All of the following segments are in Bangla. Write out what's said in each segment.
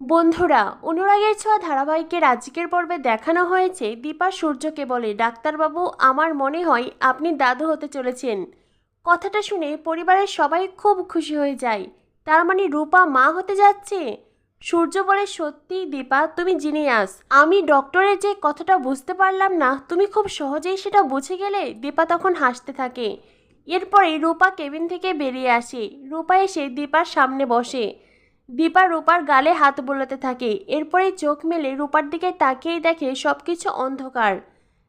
বন্ধুরা, অনুরাগের ছোঁয়া ধারাবাহিকের আজকের পর্বে দেখানো হয়েছে দীপা সূর্যকে বলে ডাক্তারবাবু, আমার মনে হয় আপনি দাদু হতে চলেছেন। কথাটা শুনে পরিবারের সবাই খুব খুশি হয়ে যায়। তার মানে রূপা মা হতে যাচ্ছে? সূর্য বলে, সত্যি দীপা, তুমি জিনিয়াস। আমি ডক্টরের যে কথাটা বুঝতে পারলাম না, তুমি খুব সহজেই সেটা বুঝে গেলে দীপা তখন হাসতে থাকে। এরপরে রূপা কেবিন থেকে বেরিয়ে আসে। রূপা এসে দীপার সামনে বসে। দীপা রূপার গালে হাত বোলাতে থাকে। এরপরে চোখ মেলে রূপার দিকে তাকিয়েই দেখে সব কিছু অন্ধকার।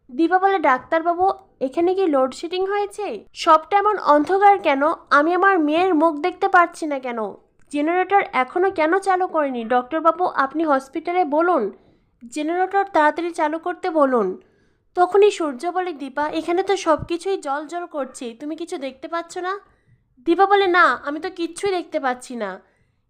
দীপা বলে, ডাক্তারবাবু, এখানে কি লোডশেডিং হয়েছে? সবটা এমন অন্ধকার কেন? আমি আমার মেয়ের মুখ দেখতে পারছি না কেন? জেনারেটর এখনও কেন চালু করেনি? ডক্টরবাবু আপনি হসপিটালে বলুন। জেনারেটর তাড়াতাড়ি চালু করতে বলুন। তখনই সূর্য বলে, দীপা, এখানে তো সব কিছুই জল জল করছে। তুমি কিছু দেখতে পাচ্ছ না? দীপা বলে, না, আমি তো কিচ্ছুই দেখতে পাচ্ছি না।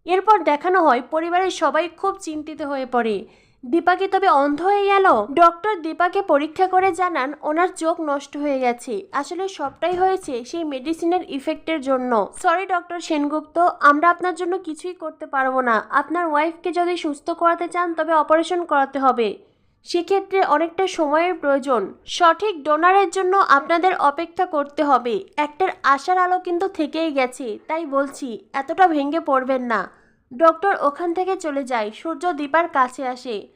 এরপর দেখানো হয়, পরিবারের সবাই খুব চিন্তিত হয়ে পড়ে। দীপাকে তবে অন্ধ হয়ে গেল। ডক্টর দীপাকে পরীক্ষা করে জানান, ওনার চোখ নষ্ট হয়ে গেছে। আসলে সবটাই হয়েছে সেই মেডিসিনের ইফেক্টের জন্য। সরি ডক্টর সেনগুপ্ত, আমরা আপনার জন্য কিছুই করতে পারব না। আপনার ওয়াইফকে যদি সুস্থ করাতে চান, তবে অপারেশন করাতে হবে। সেক্ষেত্রে অনেকটা সময়ের প্রয়োজন। সঠিক ডোনারের জন্য আপনাদের অপেক্ষা করতে হবে। একটার আশার আলো কিন্তু থেকেই গেছে, তাই বলছি, এতটা ভেঙে পড়বেন না। ডক্টর ওখান থেকে চলে যায়, সূর্য দীপার কাছে আসে।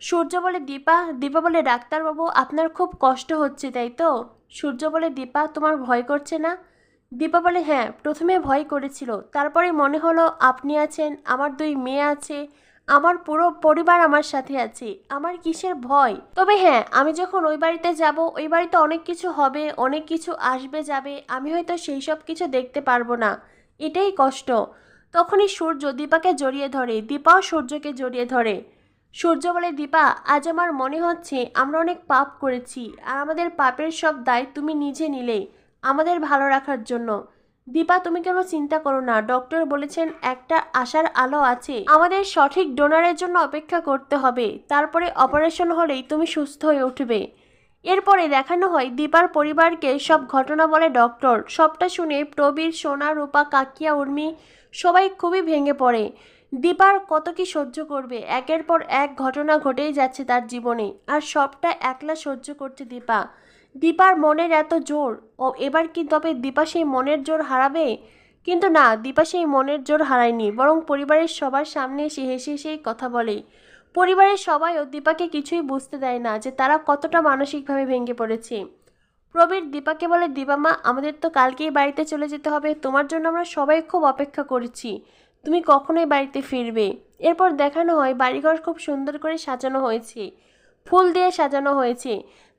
সূর্য বলে, দীপা দীপা বলে, ডাক্তারবাবু, আপনার খুব কষ্ট হচ্ছে, তাই তো? সূর্য বলে, দীপা, তোমার ভয় করছে না? দীপা বলে হ্যাঁ প্রথমে ভয় করেছিল, তারপরে মনে হলো আপনি আছেন, আমার দুই মেয়ে আছে আমার পুরো পরিবার আমার সাথে আছে, আমার কিসের ভয়? তবে হ্যাঁ আমি যখন ওই বাড়িতে যাব, ওই বাড়িতে অনেক কিছু হবে, অনেক কিছু আসবে, যাবে, আমি হয়তো সেই সব কিছু দেখতে পারব না। এটাই কষ্ট। তখনই সূর্য দীপাকে জড়িয়ে ধরে, দীপাও সূর্যকে জড়িয়ে ধরে। সূর্য বলে, দীপা, আজ আমার মনে হচ্ছে আমরা অনেক পাপ করেছি, আর আমাদের পাপের সব দায় তুমি নিজে নিলে, আমাদের ভালো রাখার জন্য। দীপা, তুমি কেন চিন্তা করো না? ডক্টর বলেছেন, একটা আশার আলো আছে। আমাদের সঠিক ডোনারের জন্য অপেক্ষা করতে হবে। তারপরে অপারেশন হলেই তুমি সুস্থ হয়ে উঠবে। এরপরে দেখানো হয়, দীপার পরিবারকে সব ঘটনা বলে ডক্টর সবটা শুনে প্রবীর, সোনা, রূপা, কাকিয়া, উর্মি সবাই খুবই ভেঙে পড়ে। দীপার কত কি সহ্য করবে? একের পর এক ঘটনা ঘটেই যাচ্ছে তার জীবনে। আর সবটা একলা সহ্য করছে দীপা। দীপার মনের এত জোর, ও এবার কি তবে দীপা সেই মনের জোর হারাবে? কিন্তু না, দীপা সেই মনের জোর হারায়নি, বরং পরিবারের সবার সামনে এসে হেসে হেসেই কথা বলে। পরিবারের সবাইও দীপাকে কিছুই বুঝতে দেয় না যে তারা কতটা মানসিকভাবে ভেঙে পড়েছে। প্রবীর দীপাকে বলে, দীপা মা, আমাদের তো কালকেই বাড়িতে চলে যেতে হবে, তোমার জন্য আমরা সবাই খুব অপেক্ষা করছি। তুমি কখনোই বাড়িতে ফিরবে? এরপর দেখানো হয় বাড়িঘর খুব সুন্দর করে সাজানো হয়েছে। ফুল দিয়ে সাজানো হয়েছে।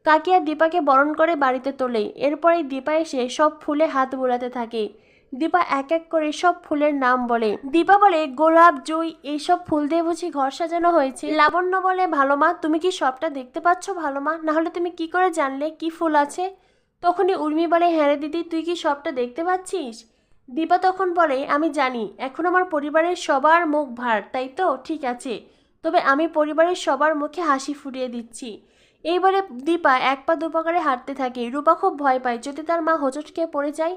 কাকিয়া দীপাকে বরণ করে বাড়িতে তোলে। এরপরে দীপা এসে সব ফুলে হাত বোলাতে থাকে। দীপা এক এক করে সব ফুলের নাম বলে। দীপা বলে, গোলাপ, জুই এইসব ফুল দিয়ে বুঝি ঘর সাজানো হয়েছে। লাবণ্য বলে, ভালো মা, তুমি কি সবটা দেখতে পাচ্ছ, ভালো মা? নাহলে তুমি কি করে জানলে, কি ফুল আছে? তখনই উর্মি বলে হ্যাঁ দিদি, তুই কি সবটা দেখতে পাচ্ছিস? দীপা তখন বলে, আমি জানি, এখন আমার পরিবারের সবার মুখ ভার, তাই তো? ঠিক আছে। তবে আমি পরিবারের সবার মুখে হাসি ফুটিয়ে দিচ্ছি। এই বলে দীপা এক পা দুপা করে হাঁটতে থাকে। রূপা খুব ভয় পায়, যদি তার মা হোঁচট খেয়ে পড়ে যায়।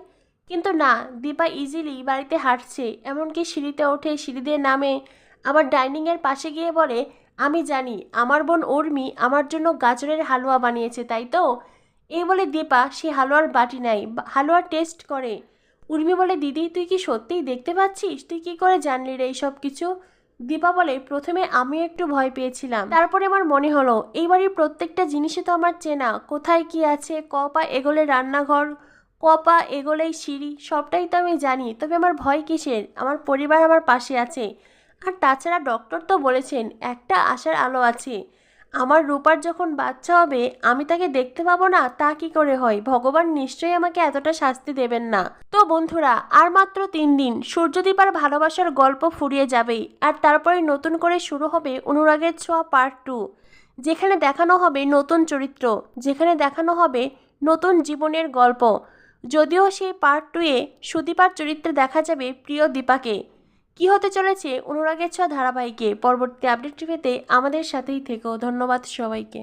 কিন্তু না, দীপা ইজিলি বাড়িতে হাঁটছে, এমনকি সিঁড়িতে ওঠে, সিঁড়ি দিয়ে নামে। আবার ডাইনিংয়ের পাশে গিয়ে বলে, আমি জানি, আমার বোন উর্মি আমার জন্য গাজরের হালুয়া বানিয়েছে, তাই তো? এই বলে দীপা, সে হালুয়ার বাটি নাই হালুয়ার টেস্ট করে। উর্মি বলে, দিদি, তুই কি সত্যিই দেখতে পাচ্ছিস? তুই কি করে জানলি রে এইসব কিছু? দীপা বলে, প্রথমে আমি একটু ভয় পেয়েছিলাম। তারপরে আমার মনে হলো, এই বাড়ির প্রত্যেকটা জিনিসই তো আমার চেনা। কোথায় কি আছে কপা এগোলে রান্নাঘর কপা এগোলেই সিঁড়ি, সবটাই তো আমি জানি। তবে আমার ভয় কিসের? আমার পরিবার আমার পাশে আছে। আর তাছাড়া ডক্টর তো বলেছেন, একটা আশার আলো আছে। আমার রূপার যখন বাচ্চা হবে, আমি তাকে দেখতে পাবো না, তা কি করে হয়? ভগবান নিশ্চয়ই আমাকে এতটা শাস্তি দেবেন না। তো বন্ধুরা, আর মাত্র তিন দিন, সূর্যদীপ আর ভালোবাসার গল্প ফুরিয়ে যাবেই, আর তারপরে নতুন করে শুরু হবে অনুরাগের ছোঁয়া পার্ট টু যেখানে দেখানো হবে নতুন চরিত্র, যেখানে দেখানো হবে নতুন জীবনের গল্প। যদিও সেই পার্ট টুয়ে সুদীপার চরিত্রে দেখা যাবে প্রিয় দীপাকে। কি হতে চলেছে অনুরাগের ছ ধারাবাহিকে পরবর্তী আপডেট পেতে আমাদের সাথেই থেকো। ধন্যবাদ সবাইকে।